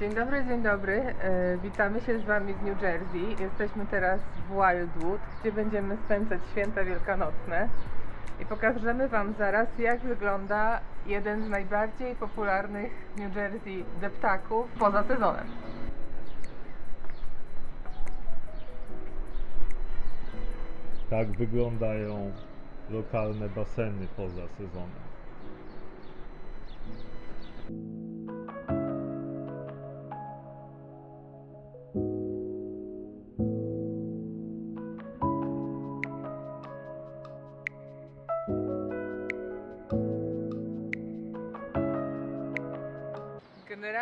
Dzień dobry, dzień dobry. E, witamy się z Wami z New Jersey. Jesteśmy teraz w Wildwood, gdzie będziemy spędzać święta wielkanocne. I pokażemy Wam zaraz, jak wygląda jeden z najbardziej popularnych New Jersey deptaków poza sezonem. Tak wyglądają lokalne baseny poza sezonem.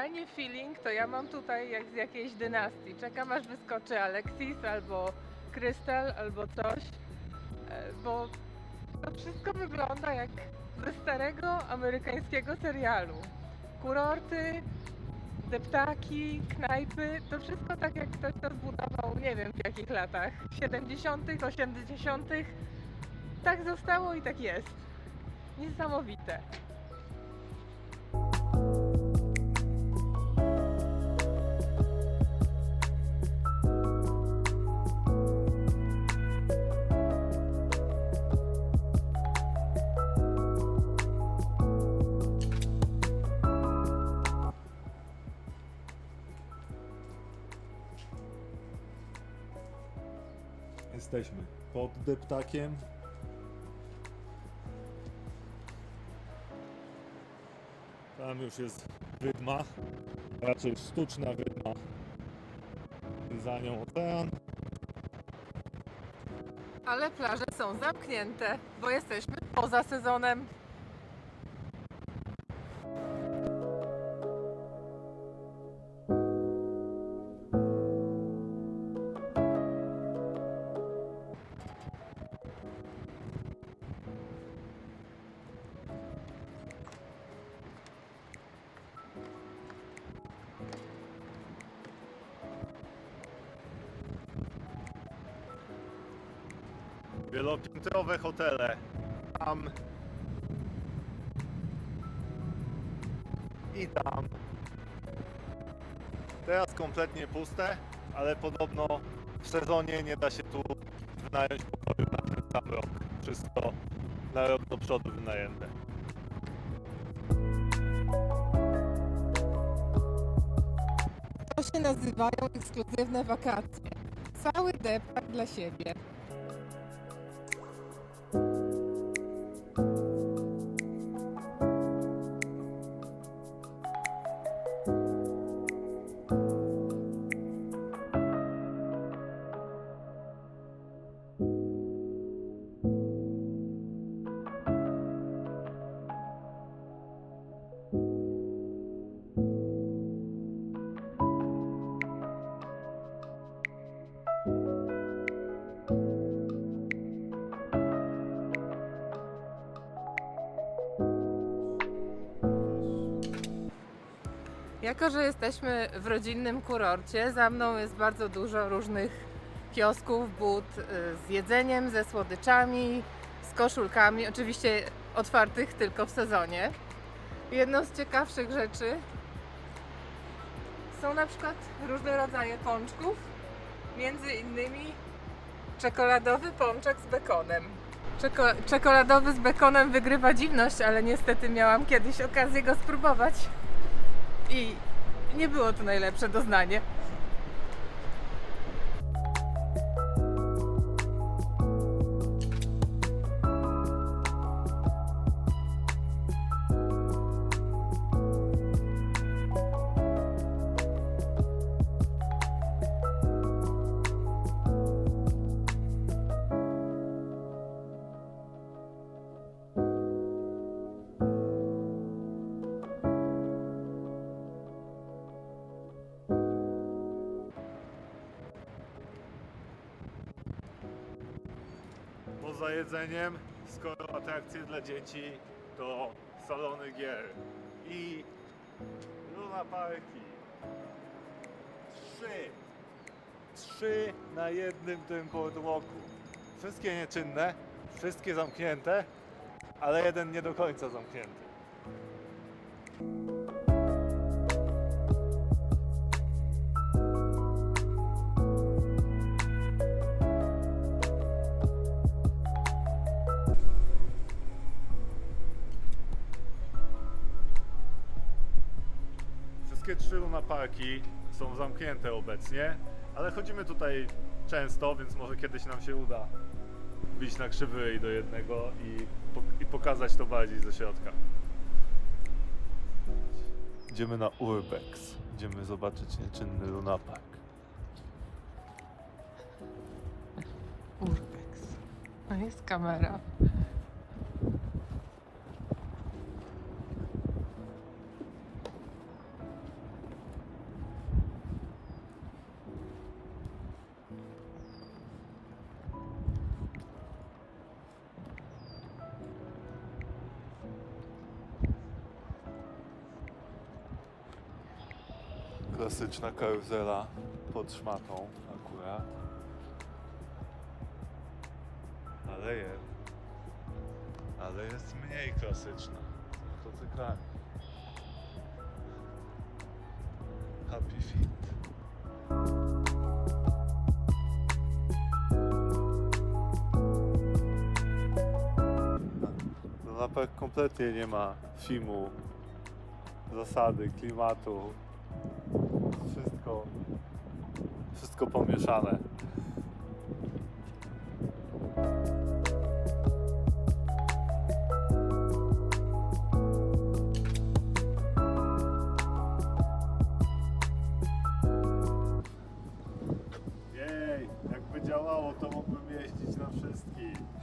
Generalnie feeling to ja mam tutaj jak z jakiejś dynastii. Czekam aż wyskoczy Alexis albo Krystal albo coś, e, bo to wszystko wygląda jak ze starego amerykańskiego serialu. Kurorty, deptaki, knajpy, to wszystko tak jak ktoś to zbudował, nie wiem w jakich latach, 70., 80. Tak zostało i tak jest. Niesamowite. Pod deptakiem. Tam już jest wydma, raczej sztuczna wydma. Za nią ocean. Ale plaże są zamknięte, bo jesteśmy poza sezonem. Wielopiętrowe hotele. Tam. I tam. Teraz kompletnie puste, ale podobno w sezonie nie da się tu wynająć pokoju na ten sam rok. Wszystko na rok do przodu wynajęte. To się nazywają ekskluzywne wakacje. Cały deptak dla siebie. Jako, że jesteśmy w rodzinnym kurorcie, za mną jest bardzo dużo różnych kiosków, bud y, z jedzeniem, ze słodyczami, z koszulkami, oczywiście otwartych tylko w sezonie. Jedną z ciekawszych rzeczy są na przykład różne rodzaje pączków, między innymi czekoladowy pączek z bekonem. Czeko- czekoladowy z bekonem wygrywa dziwność, ale niestety miałam kiedyś okazję go spróbować i nie było to najlepsze doznanie. Poza jedzeniem, skoro atrakcje dla dzieci, to salony gier i Luna Parki. Trzy. Trzy na jednym tym boardwalku. Wszystkie nieczynne, wszystkie zamknięte, ale jeden nie do końca zamknięty. Wszystkie trzy Luna Parki są zamknięte obecnie, ale chodzimy tutaj często, więc może kiedyś nam się uda wbić na krzywy do jednego i, i pokazać to bardziej ze środka. Idziemy na Urbex. Idziemy zobaczyć nieczynny Luna Park. Urbex. No jest kamera. Klasyczna karuzela pod szmatą akurat. Ale jest. Ale jest mniej klasyczna. Z motocyklami. Happy Feet. Lapek kompletnie nie ma filmu, zasady, klimatu, wszystko, wszystko pomieszane. Jej, jakby działało, to mógłbym jeździć na wszystkich.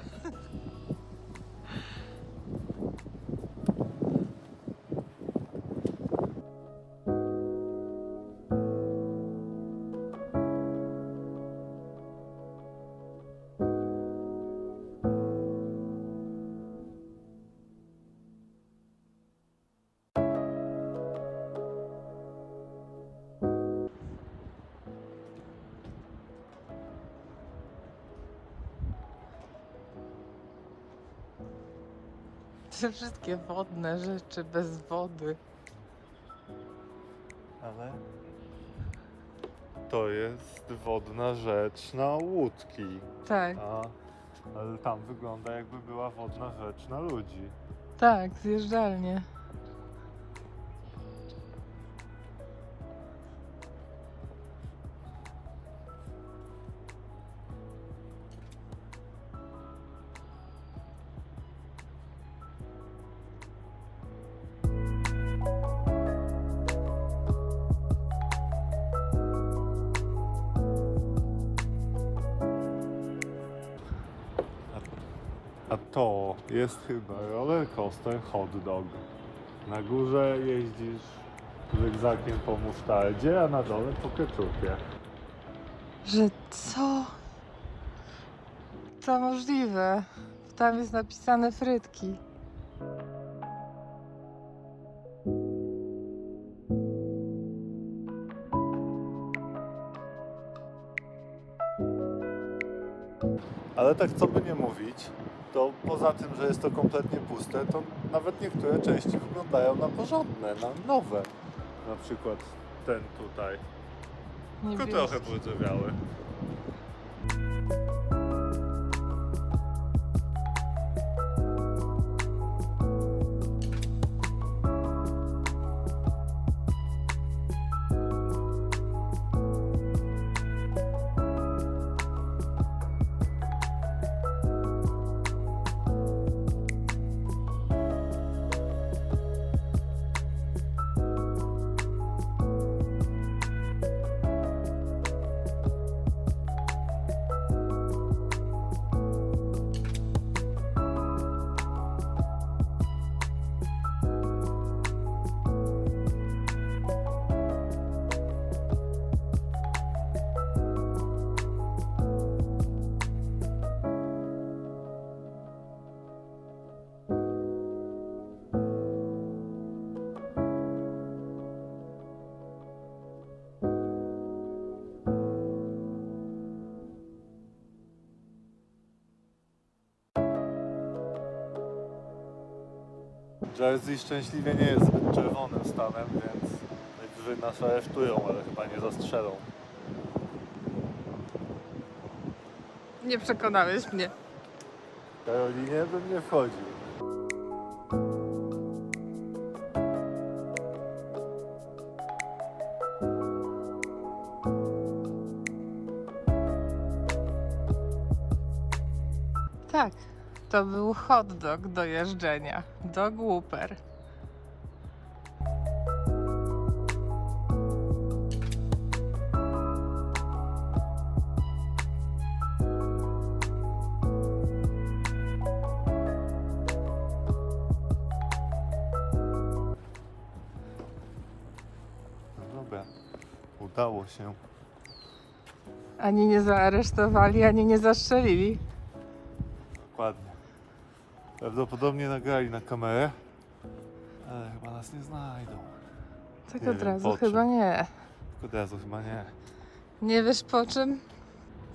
Te wszystkie wodne rzeczy bez wody. Ale to jest wodna rzecz na łódki. Tak, A, ale tam wygląda jakby była wodna rzecz na ludzi. tak, zjeżdżalnie. To jest chyba roller coaster hot dog. Na górze jeździsz zygzakiem po musztardzie, a na dole po keczupie. Że co? To możliwe. Tam jest napisane frytki. Ale tak co by nie mówić, to poza tym, że jest to kompletnie puste, to nawet niektóre części wyglądają na porządne, na nowe. Na przykład ten tutaj. Tylko Niebieski. trochę. Jersey szczęśliwie nie jest zbyt czerwonym stanem, więc najwyżej nas aresztują, ale chyba nie zastrzelą. Nie przekonałeś mnie. Karolinie bym nie wchodził. To był hot dog do jeżdżenia. No dobra, udało się. Ani nie zaaresztowali, ani nie zastrzelili. Dokładnie. Prawdopodobnie nagrali na kamerę, ale chyba nas nie znajdą. Tak Nie od wiem, razu po czym. chyba nie. Tylko od razu chyba nie. Nie wiesz po czym?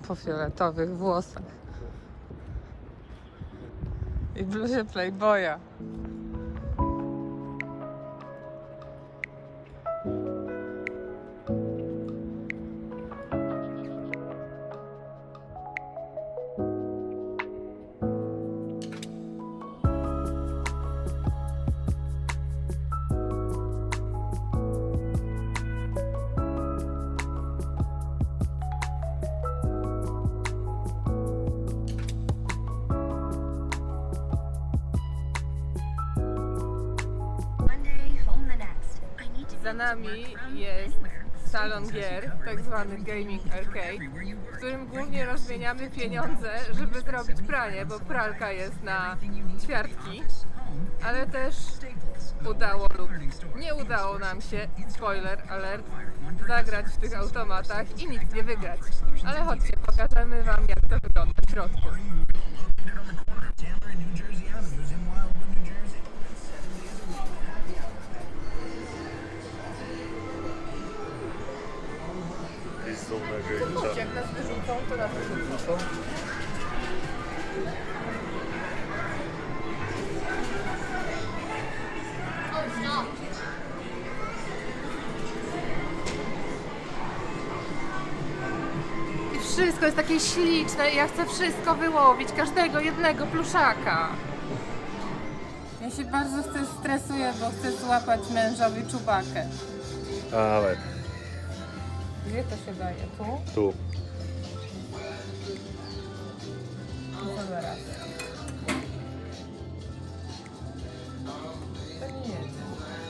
Po fioletowych włosach. I bluzie Playboya. Za nami jest salon gier, tak zwany gaming arcade, w którym głównie rozmieniamy pieniądze, żeby zrobić pranie, bo pralka jest na ćwiartki, ale też udało lub nie udało nam się, spoiler alert, zagrać w tych automatach i nic nie wygrać. Ale chodźcie, pokażemy Wam jak to wygląda w środku. Chodź, jak nas wyrzucą, to nas wyrzucą. I wszystko jest takie śliczne i ja chcę wszystko wyłowić, każdego jednego pluszaka. Ja się bardzo stresuję, bo chcę złapać mężowi czubakę. Ale Gdzie to się daje? Tu? tu. No zaraz. To nie jedzie.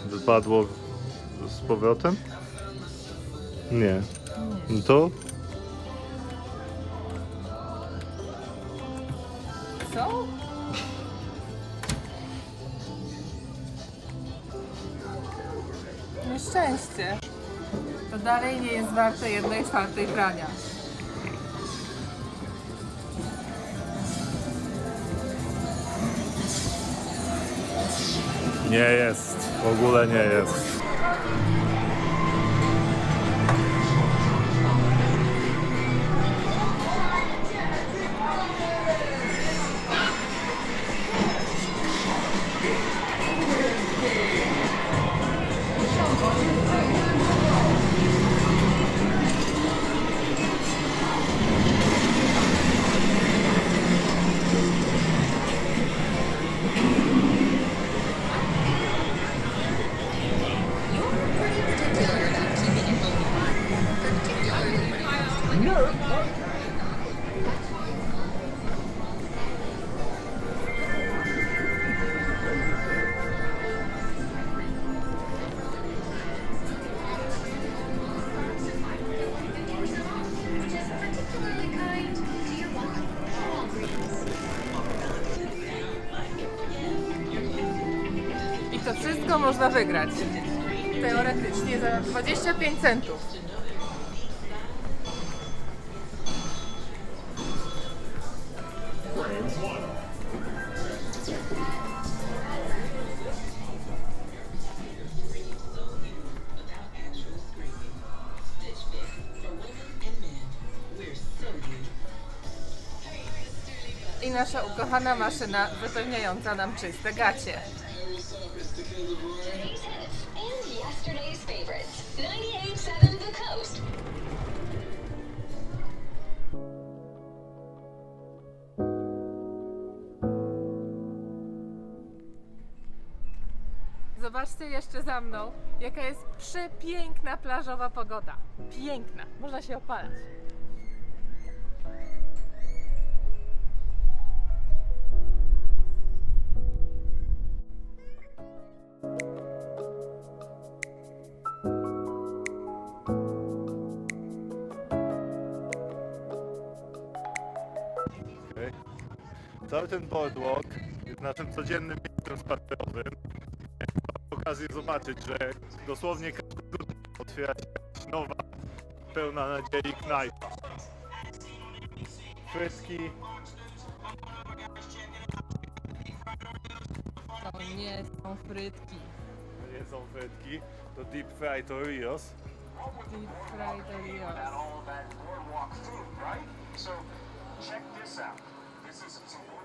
Wypadło z powrotem? Nie. No to Co? Nieszczęście. To dalej nie jest warte jednej czwartej prania. nie jest. W ogóle nie jest. Można wygrać. Teoretycznie za 25 centów. I nasza ukochana maszyna zapewniająca nam czyste gacie. Today's hits and yesterday's favorites. 98.7 The Coast. Zobaczcie jeszcze za mną, jaka jest przepiękna plażowa pogoda. Piękna, można się opalać. Cały ten boardwalk jest naszym codziennym miejscem spacerowym. Mam okazję zobaczyć, że dosłownie każdego dnia otwiera się jakaś nowa, pełna nadziei knajpa. Frytki, To nie są frytki. to nie są frytki, to deep. Deep all of that boardwalk food, right? So check this out. This is some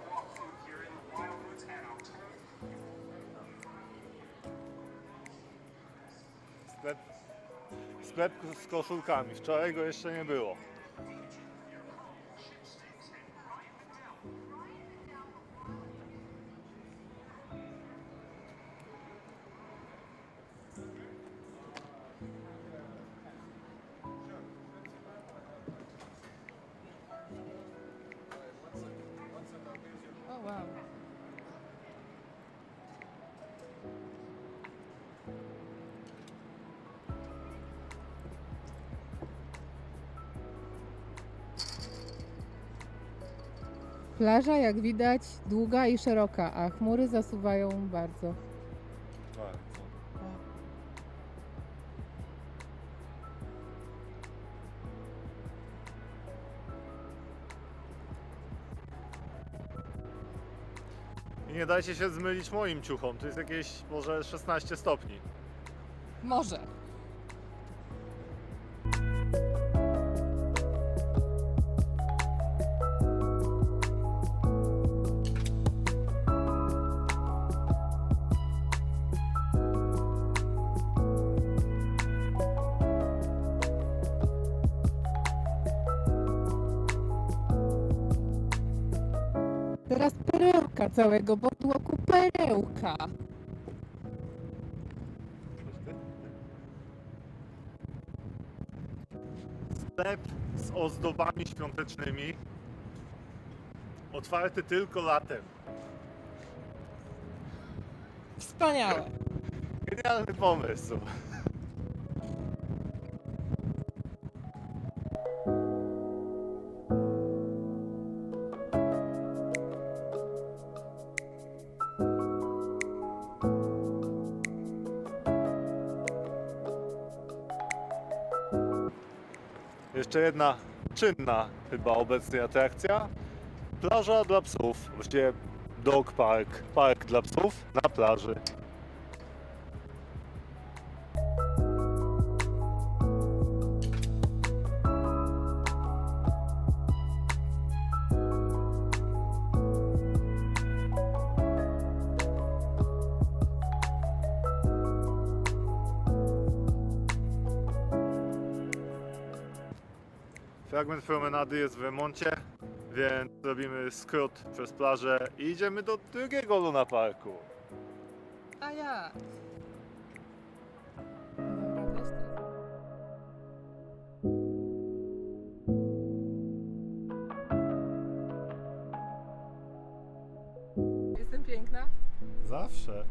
Sklep, sklep z koszulkami. Wczoraj go jeszcze nie było. Plaża, jak widać, długa i szeroka, a chmury zasuwają bardzo. Bardzo. I nie dajcie się zmylić moim ciuchom. To jest jakieś może 16 stopni. Może. Teraz perełka całego podłoku perełka. Sklep z ozdobami świątecznymi. Otwarty tylko latem. Wspaniałe. Genialny pomysł. Jeszcze jedna czynna chyba obecnie atrakcja. Plaża dla psów, właściwie dog park, park dla psów na plaży. Promenady jest w remoncie, więc robimy skrót przez plażę i idziemy do drugiego Luna Parku. A teraz. Jestem piękna? Zawsze.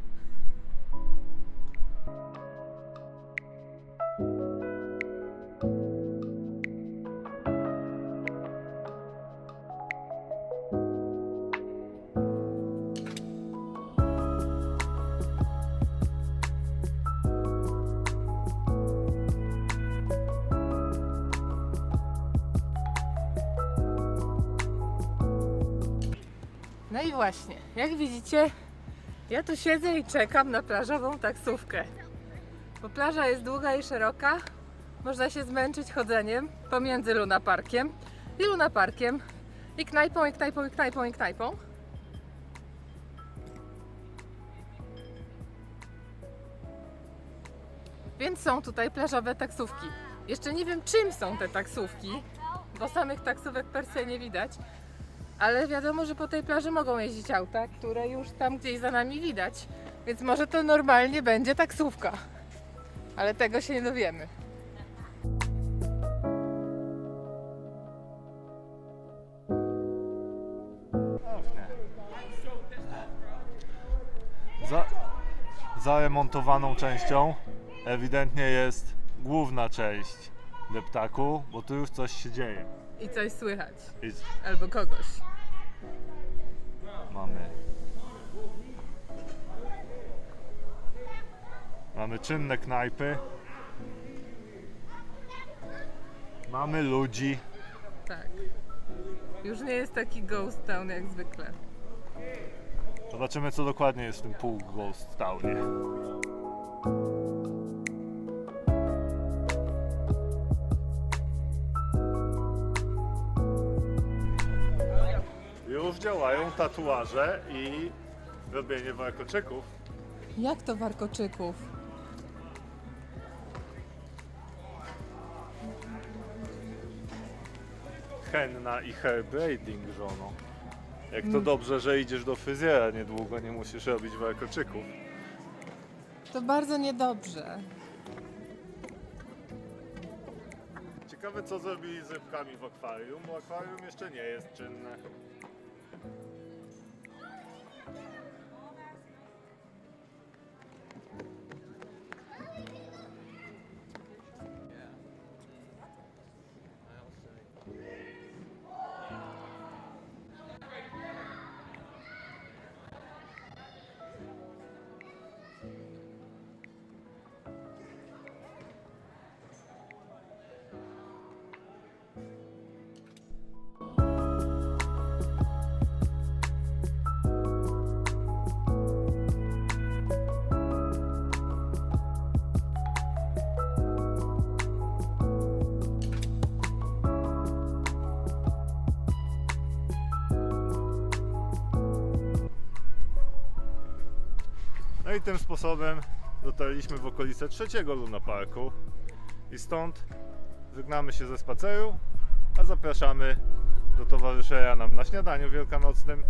Właśnie, jak widzicie, ja tu siedzę i czekam na plażową taksówkę. Bo plaża jest długa i szeroka, można się zmęczyć chodzeniem pomiędzy Luna Parkiem i Luna Parkiem i knajpą, i knajpą, i knajpą, i knajpą. Więc są tutaj plażowe taksówki. Jeszcze nie wiem czym są te taksówki, bo samych taksówek per se nie widać, ale wiadomo, że po tej plaży mogą jeździć auta, które już tam gdzieś za nami widać. Więc może to normalnie będzie taksówka. Ale tego się nie dowiemy. Za, zaremontowaną częścią ewidentnie jest główna część deptaku, bo tu już coś się dzieje. I coś słychać. Albo kogoś. Mamy. Mamy czynne knajpy. Mamy ludzi. Tak. Już nie jest taki ghost town jak zwykle. Zobaczymy co dokładnie jest w tym pół Ghost Townie. Już działają tatuaże i robienie warkoczyków. Jak to warkoczyków? Henna i hair braiding żono. Jak to Mm. dobrze, że idziesz do fryzjera niedługo, nie musisz robić warkoczyków. To bardzo niedobrze. Ciekawe co zrobili z rybkami w akwarium, bo akwarium jeszcze nie jest czynne. Tym sposobem dotarliśmy w okolice trzeciego Luna Parku. I stąd żegnamy się ze spaceru, a zapraszamy do towarzyszenia nam na śniadaniu wielkanocnym